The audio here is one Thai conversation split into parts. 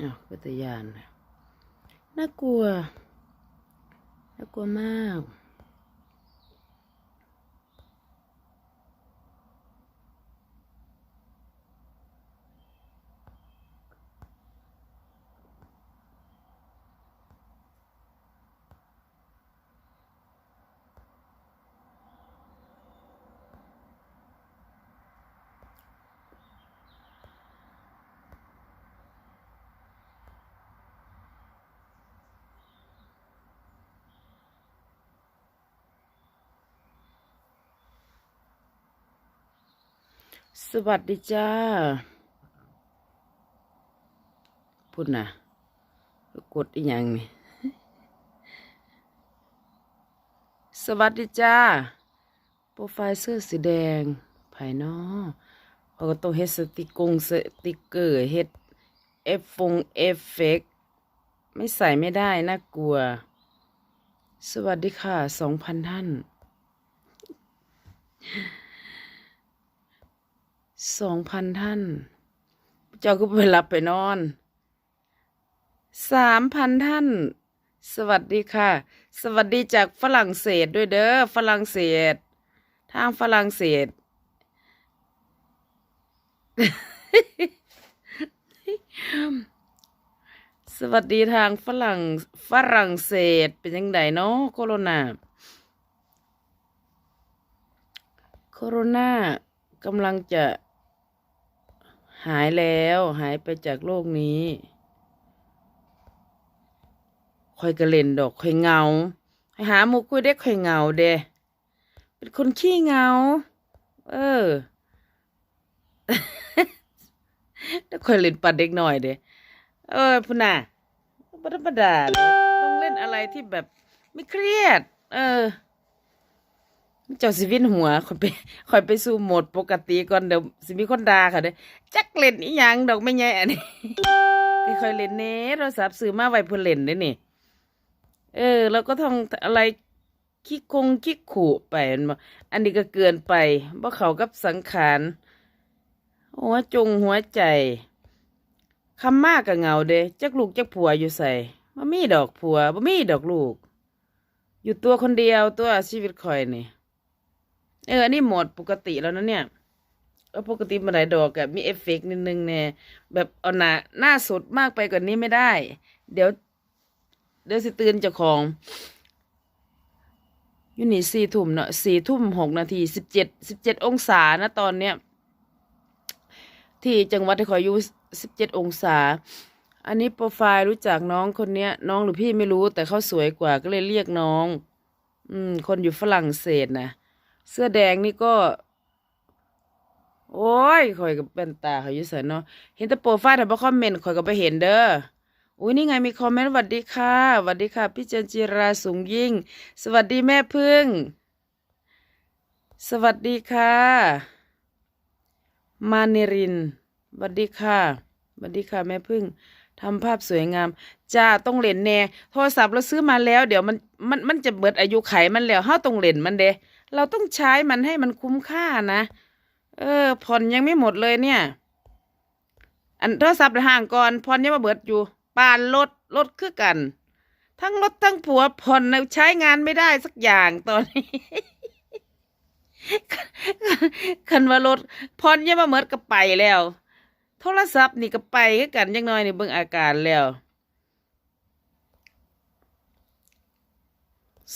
อ้าวก็ตยานนะน่ากลัว น่ากลัวมาก สวัสดีจ้าพูดนะกดอีกอย่างนี่สวัสดีจ้า โปรไฟล์เสื้อสีแดงภายนอกเขาก็ต้องเฮ็ดสติกงสติกเกอร์เฮ็ดเอฟฟงเอฟเฟกต์ไม่ใส่ไม่ได้น่ากลัว สวัสดีค่ะสองพันท่าน สองพันท่าน เจ้าก็ไปหลับไปนอนสามพันท่าน สวัสดีค่ะ สวัสดีจากฝรั่งเศสด้วยเด้อฝรั่งเศส ทางฝรั่งเศส สวัสดีทางฝรั่งฝรั่งเศสเป็นยังไงเนาะโคโรนาโคโรนากำลังจะ หายแล้วหายไปจากโลกนี้คอยกระเล่นดอกคอยเงาให้หาหมูคุยได้คอยเงาเดะเป็นคนขี้เงา เออแล้วคอยเล่นปัดเด็กหน่อยเดะเออพุนน่ะธรรมดาเลยต้องเล่นอะไรที่แบบไม่เครียด เออ เจ้าสิวินหัวคอยไปคอยไปสู่โหมดปกติก่อนเดี๋ยวสิมีคนด่าค่ะเด้จักเล่นอีหยังดอกไม่ใหญ่อันนี้ค่อยเล่นเน้โทรศัพท์ซื้อมาไว้เพื่อเล่นได้นี่ เออ แล้วก็ต้องอะไรขี้คงขี้ขู่ไปอันนี้ก็เกินไปบ่เขากับสังขารหัวจงหัวใจคำมากก็เงาเด้จักลูกจักผัวอยู่ใส่บ่มีดอกผัวบ่มีดอกลูก อยู่ตัวคนเดียวตัวชีวิตคอยนี่ เอออันนี้โหมดปกติแล้วนะเนี่ยเออปกติมันไหนดอกอะมีเอฟเฟกต์นิดนึงแน่แบบเอาหน้าหน้าสดมากไปกว่านี้ไม่ได้ เดี๋ยว เดี๋ยวสิตื่นเจ้าของอยู่นี่สี่ทุ่มเนาะสี่ทุ่มหกนาทีสิบเจ็ดสิบเจ็ดองศานะตอนเนี้ยที่จังหวัดที่คอยอยู่สิบเจ็ดองศา อันนี้โปรไฟล์รู้จักน้องคนเนี้ย น้องหรือพี่ไม่รู้แต่เขาสวยกว่าก็เลยเรียกน้อง อืม คนอยู่ฝรั่งเศสนะ เสื้อแดงนี่ก็ โอ้ยข่อยกับเป็นตาเขาอยู่ใส่เนาะเห็นแต่โปรไฟล์แต่บ่คอมเมนต์ข่อยก็ไปเห็นเด้ออุ้ยนี่ไงมีคอมเมนต์สวัสดีค่ะสวัสดีค่ะ พี่เจนจิราสูงยิ่ง สวัสดีแม่พึ่ง สวัสดีค่ะ มานิรินสวัสดีค่ะสวัสดีค่ะแม่พึ่งทำภาพสวยงามจ้าต้องเล่นแน่โทรศัพท์เราซื้อมาแล้ว เดี๋ยวมันมันมันจะเบิดอายุไขมันแล้วเฮาต้องเล่นมันเด้ เราต้องใช้มันให้มันคุ้มค่านะ เออ ผ่อนยังไม่หมดเลยเนี่ย อันโทรศัพท์ห่างก่อนผ่อนยังมาเบิดอยู่ปานรถรถคือกัน ทั้งรถทั้งผัวผ่อนใช้งานไม่ได้สักอย่างตอนนี้คันว่ารถผ่อนยังมาเมิดก็ไปแล้ว โทรศัพท์นี่ก็ไปคือกันยังน้อยนี่เบิ่งอาการแล้ว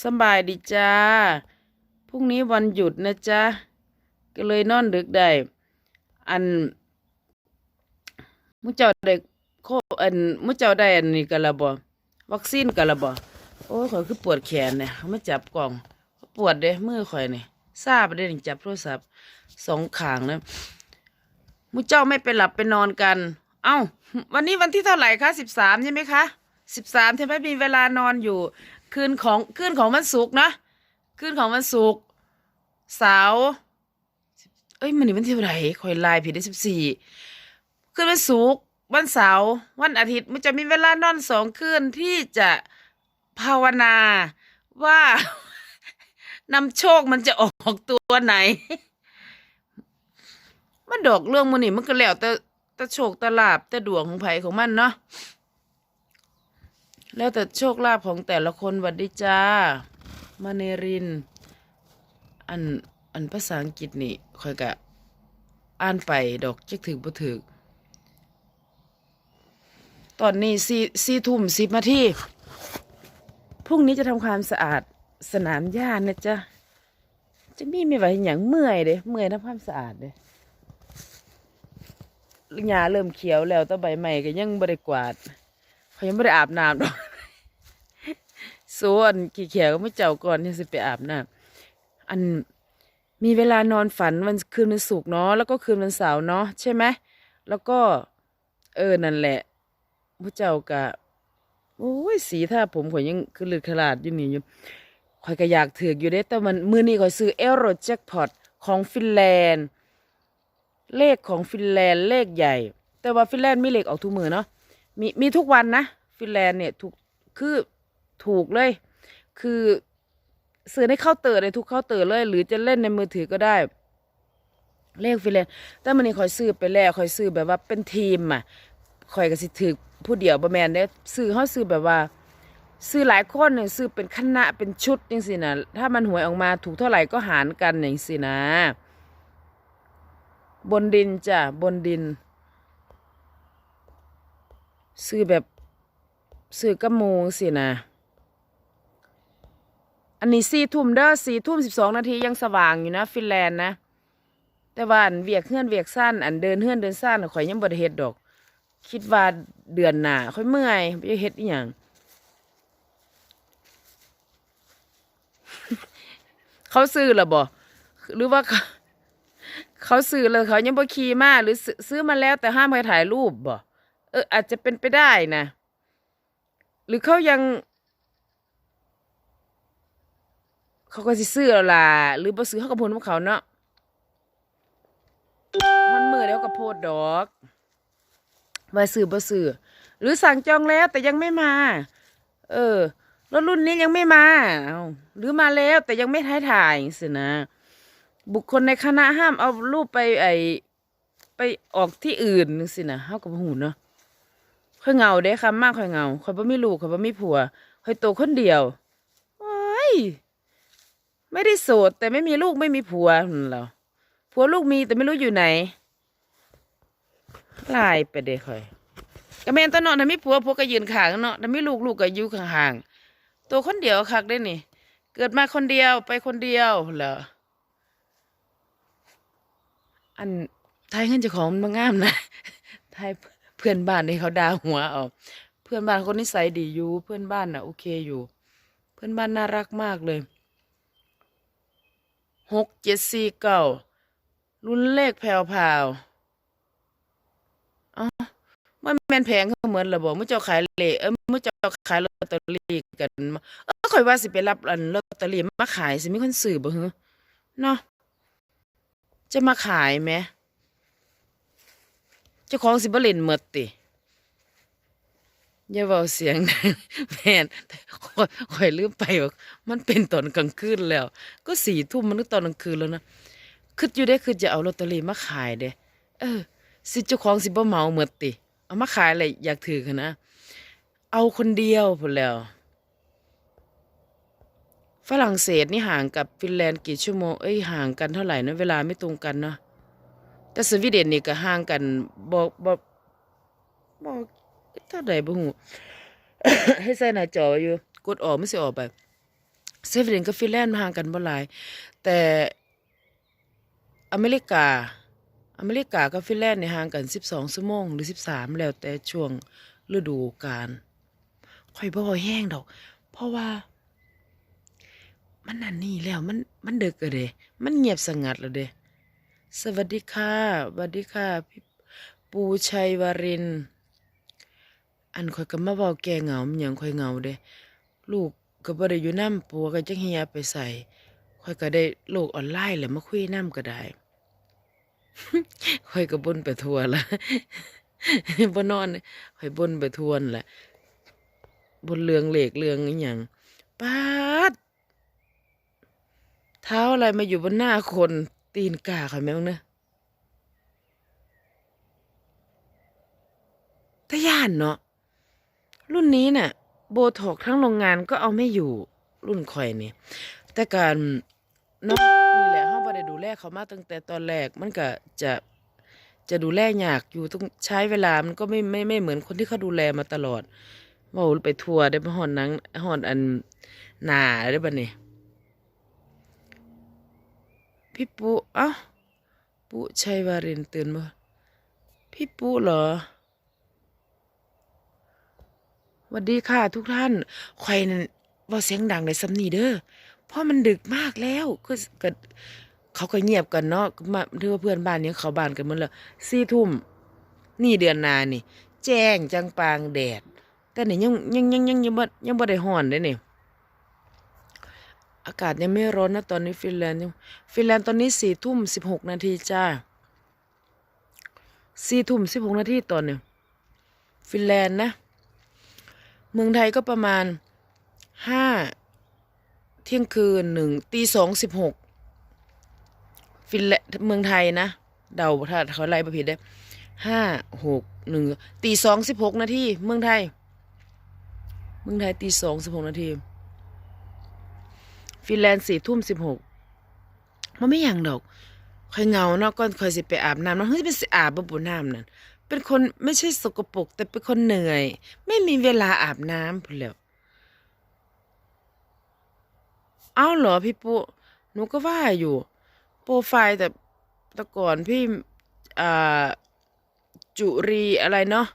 สบายดีจ้า พรุ่งนี้วันหยุดนะจ๊ะ ก็เลยนอนดึกได้ อันมุเจ้าได้โคอันมุเจ้าได้อันนี้กันละบ่วัคซีนกันละบ่โอ้ข่อยคือปวดแขนเนี่ยเขาไม่จับกล่อง ปวดเด้มือข่อยเนี่ยทราบได้ถึงจับโทรศัพท์สองขางนะมุเจ้าไม่ไปหลับไปนอนกัน เอ้า วันนี้วันที่เท่าไหร่คะสิบสามใช่ไหมคะสิบสามใช่ไหมมีเวลานอนอยู่ คืนของคืนของวันศุกร์นะ คืนของวันศุกร์เสาร์เอ้ยมันนี่วันที่ไหร่คอยไลน์ผิดได้สิบสี่คืนวันศุกร์วันเสาร์วันอาทิตย์มันจะมีเวลานอนสองคืนที่จะภาวนาว่านำโชคมันจะออกตัวไหน มันดอกเรื่องมันนี่มันก็แล้วแต่แต่โชคแต่ลาบแต่ดวงของไผของมันเนาะแล้วแต่โชคลาภของแต่ละคนหวัดดีจ้า มาเนริน อันอันภาษาอังกฤษนี่ค่อยกะอ่านไปดอกจักถึกบ่ถึก ตอนนี้สี่สี่ทุ่มสิบนาทีพรุ่งนี้จะทำความสะอาดสนามหญ้านะจ๊ะ จะมีไม่ไหวอย่างเมื่อยเด้เมื่อยทำความสะอาดเด้หญ้าเริ่มเขียวแล้วแต้ใบใหม่ก็ยังบ่ได้กวาดเขายังบ่ได้อาบน้ำดอก ส่วนขี้เขียวก็ไม่เจ้าก่อนยังสิไปอาบน้ำอันมีเวลานอนฝันวันคืนวันศุกร์เนาะแล้วก็คืนวันเสาร์เนาะใช่ไหมแล้วก็เออนั่นแหละพระเจ้ากะโอ้ยสีถ้าผมข่อยยังคือลืดขลาดอยู่นี่อยู่ข่อยก็อยากถืออยู่เด้แต่มันมือนี้ข่อยซื้อเอโรแจ็คพอตของฟินแลนด์ เลขของฟินแลนด์เลขใหญ่ แต่ว่าฟินแลนด์มีเลขออกทุกมือเนาะมีมีทุกวันนะ ฟินแลนด์เนี่ยถูกคือ ถูกเลย คือซื้อในเคาน์เตอร์ในทุกเคาน์เตอร์เลย หรือจะเล่นในมือถือก็ได้ เลขฟินแลนแต่มันนี่ข่อยซื้อไปแล้วข่อยซื้อแบบว่าเป็นทีมอะข่อยก็สิถือผู้เดียวบ่แมนเด้ซื้อเฮาซื้อแบบว่า ซื้อหลายคนเนี่ยซื้อเป็นคณะเป็นชุดจังซี่นะถ้ามันหวยออกมาถูกเท่าไหร่ก็หารกันอย่างซี่นะ บนดินจ้ะบนดิน ซื้อแบบซื้อกระมูสินะ อันนี้สี่ทุ่มเด้อสี่ทุ่มสิบสองนาทียังสว่างอยู่นะฟินแลนด์นะ แต่ว่าอันเวียกเฮือนเวียกสั้นอันเดินเฮือนเดินสั้นข่อยยังบ่ได้เฮ็ดดอก คิดว่าเดือนหน้าค่อยเมื่อยไปเฮ็ดอีหยังเขาซื้อหรอบ่หรือว่าเขาเขาซื้อเลยเขายังบ่ขี่มาหรือซื้อซื้อมาแล้วแต่ห้ามไปถ่ายรูปบ่เอออาจจะเป็นไปได้นะ หรือเขายัง เขาก็สิซื้อแล้วล่ะหรือบ่ซื้อเขาก็พูดของเขาเนาะมันมือแล้วก็โพดดอกว่าซื้อบ่ซื้อหรือสั่งจองแล้วแต่ยังไม่มา เออรถรุ่นนี้ยังไม่มาเอาหรือมาแล้วแต่ยังไม่ถ่ายถ่ายสินะ บุคคลในคณะห้ามเอารูปไปไอไปออกที่อื่นนึงสินะเฮากับหูเนาะค่อยเงาเด้ค่ะมากค่อยเงาค่อยบ่มีลูกค่อยบ่มีผัวค่อยโตคนเดียวโอ้ย ไม่ได้โสด แต่ไม่มีลูกไม่มีผัวเหรอผัวลูกมีแต่ไม่รู้อยู่ไหนลายไปเด้ค่อยก็แม่นตอนนาะถ้ามีผัวผัวก็ยืนข้างเนาะถ้ามีลูกลูกก็อยู่ข้างๆตัวคนเดียวคักได้นี่ เกิดมาคนเดียวไปคนเดียวเหรออันไทยเงินเจ้าของมันบ่งามนะไทยเพื่อนบ้านนี่เขาด่าหัวเอาเพื่อนบ้านคนนิสัยดีอยู่ เพื่อนบ้านน่ะโอเคอยู่ เพื่อนบ้านน่ารักมากเลย หกเจ็ดสี่เก้ารุ่นเลขแผ่วพาวอ๋อมันแม่นแพงเขาเหมือนระบอกมื่อเจ้าขายเลขเออมื่อเจ้าขายลอตเตอรี่กันเออข่อยว่าสิไปรับอันลอตเตอรี่มาขายสิมีคนซื้อบ่ฮึเนาะจะมาขายไหมเจ้าของสิบเล่นหมดติ อย่าเบาเสียงดังแม่นข่อยลืมไปว่ามันเป็นตอนกลางคืนแล้ว ก็สี่ทุ่มมันก็ตอนกลางคืนแล้วนะคิดอยู่ได้คือจะเอาลอตเตอรี่มาขายเด้เออ สิเจ้าของสิบ่เมาหมดติ เอามาขายอะไรอยากถือกันนะ เอาคนเดียวพุ่นแล้ว ฝรั่งเศสนี่ห่างกับฟินแลนด์กี่ชั่วโมง เอ้ยห่างกันเท่าไหร่นะเวลาไม่ตรงกันเนาะแต่สวีเดนนี่ก็ห่างกันบอกบอกบอก เท่าไหร่บ่ฮู้ให้ใส่หน้าจอไว้อยู่ กดออกไมันสิออกไปสวีเดนกับฟินแลนด์มันห่างกันบ่หลาย แต่อเมริกา อเมริกากับฟินแลนด์นี่ห่างกัน 12ชั่วโมงหรือ 13 แล้วแต่ช่วงฤดูกาลค่อยบ่แห้งดอก เพราะว่า มันนั่นนี่แล้วมันมันเดึกอะเดมันเงียบสงัดแล้วเดสวัสดีค่ะสวัสดีค่ะพี่ปูชัยวรินทร์ อันข่อยก็มาเว้าแกเหงามันหยังข่อยเหงาเด้ลูกก็บ่ได้อยู่นำปัวก็จักเฮียไปใส่ข่อยก็ได้โลกออนไลน์แหละมาคุยนำก็ได้ข่อยก็บ่นไปทั่วละบ่นอนข่อยบ่นไปทั่วนั่นแหละบนเรืองเหลขเรืองอีหยังปาดเท้าอะไรมาอยู่บนหน้าคนตีนกาค่ะแม่งเนอะตะย่านเนาะ รุ่นนี้น่ะโบท็อกทั้งโรงงานก็เอาไม่อยู่รุ่นข่อยนี่ แต่การเนาะนี่แหละเฮาบ่ได้ดูแลเขามาตั้งแต่ตอนแรกมันก็จะจะดูแลยากอยู่ต้องใช้เวลามันก็ไม่ไม่ไม่เหมือนคนที่เขาดูแลมาตลอดว่าไปทัวร์ได้ไปหอนนังหอนอันหนาได้บัดนี้พี่ปุเอ้าปุชัยวารินตื่นบ่พี่ปุเหรอ วัสดีค่ะทุกท่านใครนั่นว่าเสียงดังในสำนีเด้อเพราะมันดึกมากแล้วก็ก็เขาก็เงียบกันเนาะมาเธอว่าเพื่อนบ้านนี้เขาบ้านกันหมดแล้วสี่ทุ่มนี่เดือนนานี่ แจ้งจังปางแดด แต่นี่ยังยังยังยังยังบ่ยังบ่ได้ฮ้อนเด้เนี่ยอากาศยังไม่ร้อนนะตอนนี้ฟินแลนด์ฟินแลนด์ตอนนี้สี่ทุ่มสิบหกนาทีจ้าสี่ทุ่มสิบหกนาทีตอนเนี้ฟินแลนด์นะ เมืองไทยก็ประมาณห้าเที่ยงคืนหนึ่งตีสองสิบหกฟินแลนด์เมืองไทยนะ เดาถ้าเขาไล่ประเภทได้ห้าหกหนึ่งตีสองสิบหกนาทีเมืองไทย เมืองไทยตีสองสิบหกนาทีฟินแลนด์สี่ทุ่มสิบหกมันไม่อย่างดอกคอยเงาเนาะก่อนคอยสิไปอาบน้ำเนาะเฮ้ยเป็นสิอาบบ่บุน้ำนั่น เป็นคนไม่ใช่สกปรกแต่เป็นคนเหนื่อย ไม่มีเวลาอาบน้ำพุ่นแล้วเอ้าเหรอพี่ปุ๊หนูก็ว่าอยู่ โปรไฟล์แต่แต่ก่อนพี่อ่าจุรีอะไรเนาะ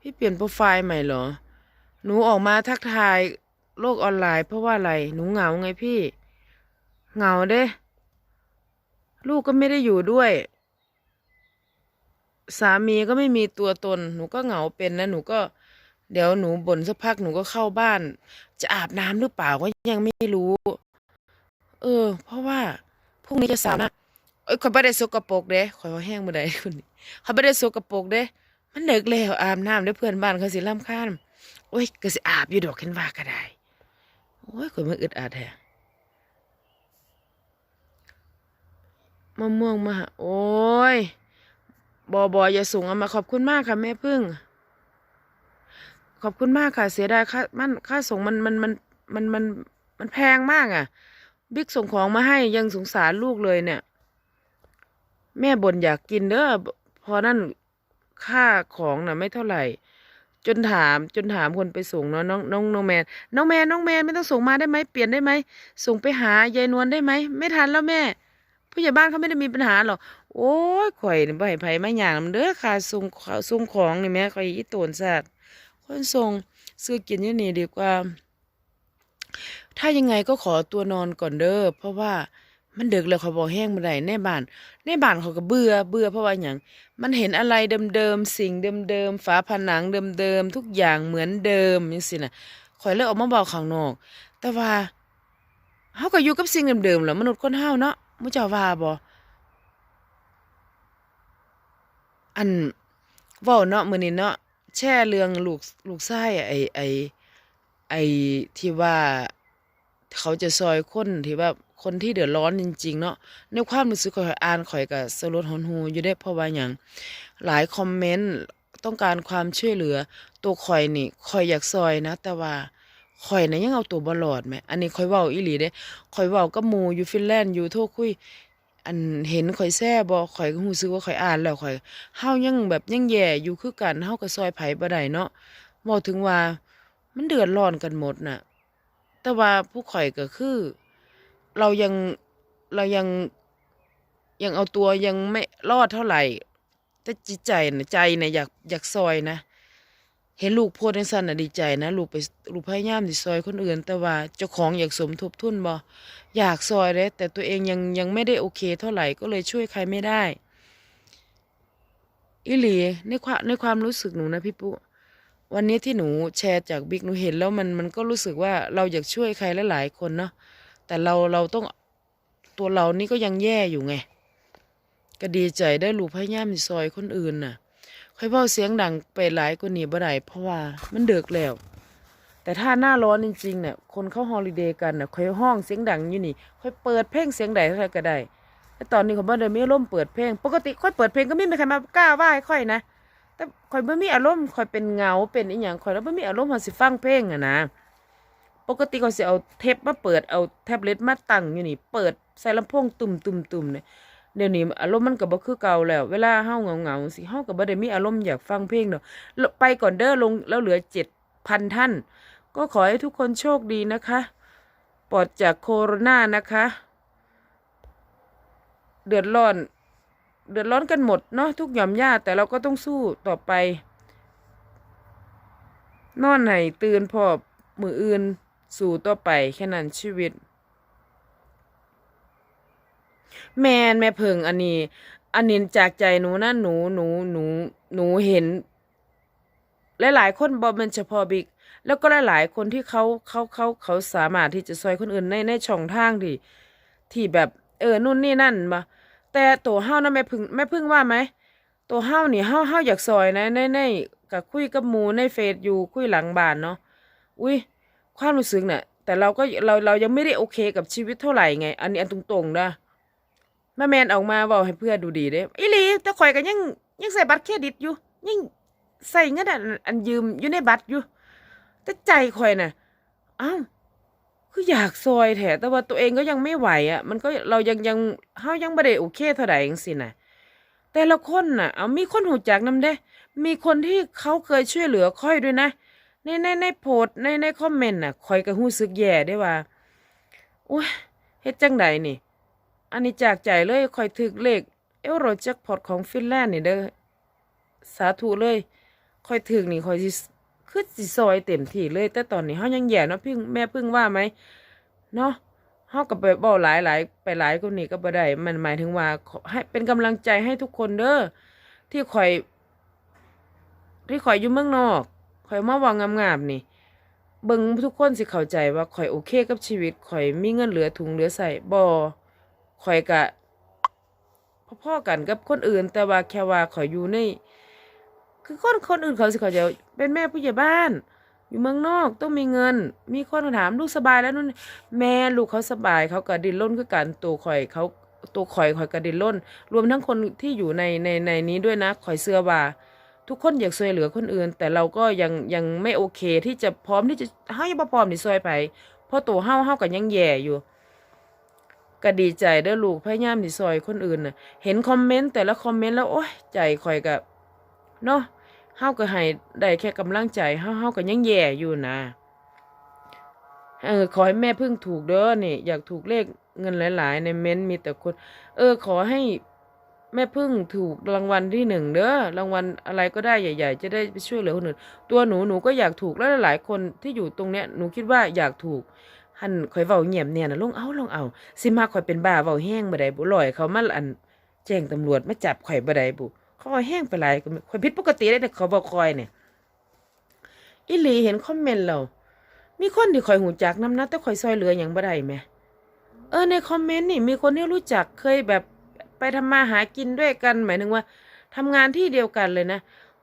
พี่เปลี่ยนโปรไฟล์ใหม่เหรอ หนูออกมาทักทายโลกออนไลน์เพราะว่าอะไร หนูเหงาไงพี่ เหงาเด้ ลูกก็ไม่ได้อยู่ด้วย สามีก็ไม่มีตัวตน หนูก็เหงาเป็นนะหนูก็ เดี๋ยวหนูบ่นสักพักหนูก็เข้าบ้าน จะอาบน้ำหรือเปล่าก็ยังไม่รู้ เออ เพราะว่าพรุ่งนี้จะสาวนะเอ้ยข่อยบ่ได้สกปรกเด้ข่อยว่าแห้งบ่ได้คุณนี่ข่อยบ่ได้สกปรกเด้ มันเด็กแล้วอาบน้ำเด้เพื่อนบ้านเขาสิรำคาญโอ้ยก็สิอาบอยู่ดอกเห็นว่าก็ได้โอ้ยข่อยมันอึดอัดแท้มะม่วงมาหาโอ้ย บอบอย่าสูงเอามาขอบคุณมากค่ะแม่พึ่ง ขอบคุณมากค่ะ เสียดายค่ามันค่าส่งมันมันมันมันมันมันแพงมากอะ บิ๊กส่งของมาให้ยังสงสารลูกเลยเนี่ย แม่บ่นอยากกินเด้อพอนั่นค่าของน่ะ ไม่เท่าไหร่ จนถามจนถามคนไปส่งเนาะน้องน้องน้องแมนน้องแมนน้องแมนไม่ต้องส่งมาได้ไหมเปลี่ยนได้ไหมส่งไปหายายนวลได้ไหมไม่ทันแล้วแม่ ผู้ใหญ่บ้านเขาไม่ได้มีปัญหาหรอกโอ้ยข่อยนี่บ่ให้ไผมาหยังนเด้อค่ะส่งส่งของนี่แม่ข่อยอีโตนสัตว์คนส่งซื้อกินอยู่นี่ดีกว่า ถ้ายังไงก็ขอตัวนอนก่อนเด้อเพราะว่ามันดึกแล้วเขาบอกแห้งบ่ได้ในบ้าน ในบ้านเขาก็เบื่อเบื่อเพราะว่าหยังมันเห็นอะไรเดิมๆสิ่งเดิมๆฝาผนังเดิมๆทุกอย่างเหมือนเดิมจังซี่น่ะข่อยเลยออกมาบอกข้างนอก แต่ว่าเฮาก็อยู่กับสิ่งเดิมๆแหล้วมนุษย์คนเฮาเนาะ มุเจ้าว่าบ่อันเว้าเนาะมื้อนี้เนาะแช่เรื่องลูกลูกชายไอ้ไอ้ไอ้ที่ว่าเขาจะซอยคนที่ว่าคนที่เดือดร้อนจริง ๆ เนาะในความรู้สึกข่อยอ่านข่อยก็สลดหดหู่อยู่ได้เพราะว่าหยังหลายคอมเมนต์ต้องการความช่วยเหลือ ตัวข่อยนี่ข่อยอยากซอยนะ แต่ว่า ข่อยนะยังเอาตัวบ่รอดแหมอันนี้ข่อยเว้าอีหลีเด้ข่อยเว้ากับหมู่อยู่ฟินแลนด์อยู่โทรคุย อันเห็นข่อยแซ่บ่ข่อยก็รู้สึกว่าข่อยอ่านแล้วข่อยเฮายังแบบยังแย่อยู่คือกันเฮาก็ซอยไผบ่ได้เนาะเว้าถึงว่ามันเดือดร้อนกันหมดน่ะ แต่ว่าผู้ข่อยก็คือ เรายังเรายังยังเอาตัวยังไม่รอดเท่าไหร่ แต่จิตใจนะใจนะอยากอยากซอยนะ เห็นลูกโพดจังซั่นน่ะดีใจนะลูกไปลูกพยายามสิซอยคนอื่น แต่ว่าเจ้าของอยากสมทบทุนบ่อยากซอยเลยแต่ตัวเองยังยังไม่ได้โอเค เท่าไหร่ก็เลยช่วยใครไม่ได้อิหลีในความในความรู้สึกหนูนะพี่ปุ๊วันนี้ที่หนูแชร์จากบิ๊กหนูเห็นแล้วมันมันก็รู้สึกว่าเราอยากช่วยใครหลายๆคนเนาะแต่เราเราต้องตัวเรานี่ก็ยังแย่อยู่ไง ก็ดีใจได้ลูกพยายามสิซอยคนอื่นน่ะ ค่อยเบาเสียงดังไปหลายกว่านี้บ่ได้เพราะว่ามันเดึกแล้ว แต่ถ้าหน้าร้อนจริงๆเนี่ยคนเข้าฮอลิเดย์กันเนี่ยค่อยห้องเสียงดังอยู่นี่ ค่อยเปิดเพลงเสียงใดเท่าไหร่ก็ได้แต่ตอนนี้เขาบ่ได้มีร่มณ์เปิดเพลง ปกติค่อยเปิดเพลงก็ไม่มีใครมากล้าว่าให้ค่อยนะ แต่ข่อยบ่มีอารมณ์ข่อยเป็นเงาเป็นอีหยังข่อยแล้วบ่มีอารมณ์เฮาสิฟังเพลงอะนะปกติข่อยสิเอาเทปมาเปิดเอาแท็บเล็ตมาตั้งอยู่นี่ เปิดใส่ลำโพงตุ่มๆๆเนี่ย เดี๋ยวนี้อารมณ์มันก็บ่คือเก่าแล้ว เวลาเฮาเหงาๆสิเฮาก็บ่ได้มีอารมณ์อยากฟังเพลงดอกแล้วไปก่อนเด้อลงแล้วเหลือ7,000ท่าน ก็ขอให้ทุกคนโชคดีนะคะ ปลอดจากโคโรนานะคะ เดือดร้อน เดือดร้อนกันหมดเนาะทุกหย่อมย่าแต่เราก็ต้องสู้ต่อไป นอนให้ตื่นพอมืออื่น สู่ต่อไปแค่นั้นชีวิต แมนแม่เพิงอันนี้ อันนี้จากใจหนูนะหนูหนูหนูหนูเห็น หลายๆคนบอเป็นเฉพาะบิ๊กแล้วก็หลายๆคนที่เขาเขาเขาเขาสามารถที่จะซอยคนอื่นในในช่องทางที่ที่แบบ เออนู่นนี่นั่นมาแต่ตัวเฮานะแม่พึ่งแม่พึ่งว่าไหมตัวเฮานี่เฮาเฮาอยากซอยนะในในกับคุยกับหมูในเฟซอยู่คุยหลังบ้านเนาะอุ้ยความรู้สึกเนี่ยแต่เราก็เราเรายังไม่ได้โอเคกับชีวิตเท่าไหร่ไง อันนี้อันตรงๆนะ แม่แมนออกมาเว้าให้เพื่อนดูดีเด้อีหลีแต่ข่อยก็ยังยังใส่บัตรเครดิตอยู่ ยังใส่เงินอันอันยืมอยู่ในบัตรอยู่ แต่ใจข่อยน่ะอ้าวคืออยากซอยแถแต่ว่าตัวเองก็ยังไม่ไหวอะ มันก็เรายังยังเฮายังบ่ได้โอเคเท่าใดจังซี่น่ะ แต่ละคนน่ะ เอามีคนหูจักนำเด้ มีคนที่เขาเคยช่วยเหลือค่อยด้วยนะ ในในในโพสในในคอมเมนต์น่ะค่อยก็รู้สึกแย่ได้ว่าโอ้ยเฮ็ดจังใดนี่ อันนี้จากใจเลยคอยถึกเลขเอวโรแจ็คพอตของฟินแลนด์นี่เด้อสาธุเลยคอยถึกนี่คอยสิคือสิซอยเต็มที่เลย แต่ตอนนี้เฮายังแย่เนาะพึ่งแม่พึ่งว่าไหมเนาะเฮาก็ไปเว้าหลายหลายไปหลายกว่านี้ก็บ่ได้มันหมายถึงว่าให้เป็นกำลังใจให้ทุกคนเด้อที่ข่อย ที่ข่อยอยู่เมืองนอกข่อยมาว่างามๆนี่เบิ่งทุกคนสิเข้าใจว่าข่อยโอเคกับชีวิตข่อยมีเงินเหลือถุงเหลือใส่บ่ ข่อยก็พ่อๆกันกับคนอื่น แต่ว่าแค่ว่าข่อยอยู่ใน คือคนคนอื่นเขาสิเขาจะเป็นแม่ผู้ใหญ่บ้าน อยู่เมืองนอกต้องมีเงิน มีคนถามลูกสบายแล้วนู่นแม่ลูกเขาสบาย เขาก็ดิ้นรนคือกันตัวข่อยเขาตัวข่อยข่อยก็ดิ้นรนรวมทั้งคนที่อยู่ในในในนี้ด้วยนะข่อยเสื้อว่าทุกคนอยากช่วยเหลือคนอื่น แต่เราก็ยังยังไม่โอเคที่จะพร้อมที่จะเฮายังบ่พร้อมที่ช่วยไปเพราะตัวเฮาเฮาก็ยังแย่อยู่ ก็ดีใจเด้อลูกพยายามที่ซอยคนอื่นน่ะ เห็นคอมเมนต์แต่ละคอมเมนต์แล้วโอ๊ยใจข่อยก็เนาะเฮาก็ให้ได้แค่กำลังใจเฮาเฮาก็ยังแย่อยู่นะเออขอให้แม่พึ่งถูกเด้อนี่ อยากถูกเลขเงินหลาย ๆ ในเม้นต์มีแต่คน เออ ขอให้แม่พึ่งถูกรางวัลที่หนึ่งเด้อรางวัลอะไรก็ได้ใหญ่ ๆ จะได้ไปช่วยเหลือคนอื่นตัวหนูหนูก็อยากถูกแล้วหลายคนที่อยู่ตรงเนี้ยหนูคิดว่าอยากถูก หันข่อยเว้าเงียบเนี่ยนะลงเอาลงเอาสิมาข่อยเป็นบ้าเว้าแห้งบ่ได้บ่ลอยเขามาอันแจ้งตำรวจมาจับข่อยบ่ได้บุเขาเอาแห้งไปหลายก็ไข่อยผิดปกติได้แต่เขาบอกคอยเนี่ยอีหลีเห็นคอมเมนต์เรา มีคนที่ข่อยหูจักน้ำนะแต่ข่อยซอยเหลืออย่างบ่ได้แหมเออในคอมเมนต์นี่มีคนที่รู้จักเคยแบบไปทำมาหากินด้วยกัน หมายถึงว่าทำงานที่เดียวกันเลยนะ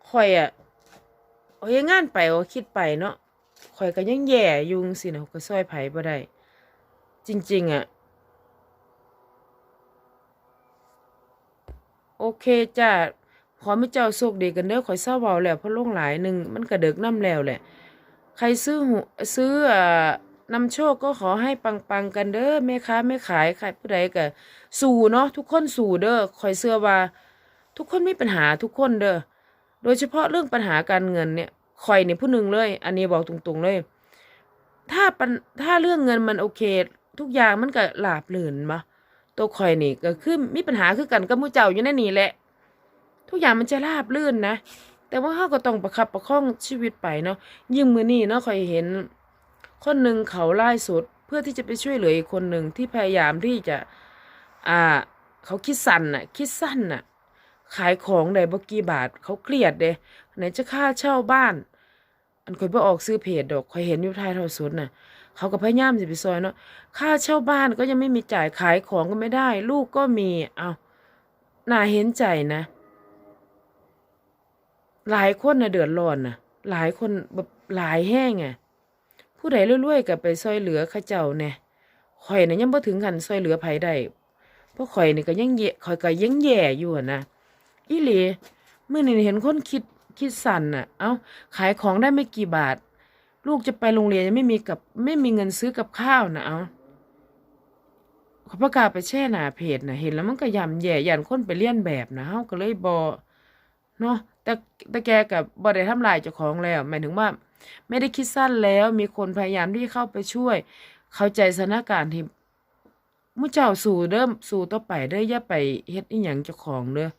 ข่อยอะเอาเฮ็ดงานไปเอาคิดไปเนาะ ข่อยก็ยังแย่ยุงสินะก็ซอยไผบ่ได้จริง ๆอะ โอเคจ้าขอไม่เจ้าโชคดีกันเด้อข่อยเศร้าเบาแล้วเพราะลงหลายหนึ่งมันกระเดึกน้ำแล้วแหละ ใครซื้อหูซื้ออ่านำโชคก็ขอให้ปังๆกันเด้อแม่ค้าแม่ขายใครผู้ใดก็สู่เนาะทุกคนสู่เด้อข่อยเชื่อว่า ทุกคนมีปัญหาทุกคนเด้อโดยเฉพาะเรื่องปัญหาการเงินเนี่ย ข่อยเนี่ยผู้หนึ่งเลย อันนี้บอกตรงๆเลย ถ้าปัญถ้าเรื่องเงินมันโอเค ทุกอย่างมันก็หลาบลื่นมาตัวข่อยนี่ก็คือมีปัญหาคือกันกับมู่เจ้าอยู่ในนี่แหละ ทุกอย่างมันจะราบลื่นนะ แต่ว่าเขาก็ต้องประคับประคองชีวิตไปเนาะยิ่งมือนี่เนาะคอยเห็น คนหนึ่งเขาไล่สุดเพื่อที่จะไปช่วยเหลืออีกคนหนึ่งที่พยายามที่จะ อ่า เขาคิดสั้นน่ะ คิดสั้นน่ะ ขายของได้บ่กี่บาท เขาเครียดเด้ไหนจะค่าเช่าบ้าน อันคอยบ่ออกซื้อเพจดอกคอยเห็นอยู่ท้ายเท่าสุดน่ะ เขาก็พยายามสิไปซอยเนาะค่าเช่าบ้านก็ยังไม่มีจ่ายขายของก็ไม่ได้ ลูกก็มีเอาน่าเห็นใจนะ หลายคนนะเดือดร้อนนะหลายคนแบบหลายแห้งอะผู้ใดรวยๆกับไปซอยเหลือข้าเจ้าเนี่ยข่อยน่ะยังบ่ถึงขันซอยเหลือไผได้เพราะข่อยนี่ก็ยังแย่ข่อยก็ยังแย่อยู่นะ อีหลีมื้อนี้เห็นคนคิดคิดสั่นน่ะ เอ้าขายของได้ไม่กี่บาท ลูกจะไปโรงเรียนยังไม่มีกับไม่มีเงินซื้อกับข้าวนะเอ้าเขาประกาศไปแช่หน้าเพจนะเห็นแล้วมันก็ยำแย่ยันคนไปเลียนแบบนะเฮาก็เลยบอเนาะแต่แต่แกกับบอได้ทำลายเจ้าของแล้ว หมายถึงว่า ไม่ได้คิดสั้นแล้ว มีคนพยายามที่เข้าไปช่วย เข้าใจสถานการณ์ที่มุเจ้าสู่เริ่มสู่ต่อไปเด้อย่าไปเฮ็ดอีหยังเจ้าของเด้อ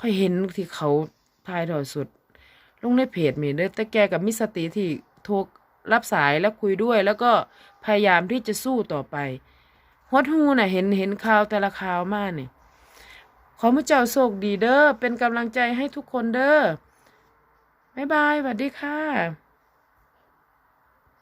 ค่อยเห็นที่เขาทายถอดสุด ลงในเพจมีเด้อแต่แกกับมิสติที่โทรรับสายแล้วคุยด้วย แล้วก็พยายามที่จะสู้ต่อไปฮดฮูน่ะเห็นเห็นข่าวแต่ละข่าวมาเนี่ยขอพระเจ้าโชคดีเด้อเป็นกำลังใจให้ทุกคนเด้อบ๊ายบายสวัสดีค่ะ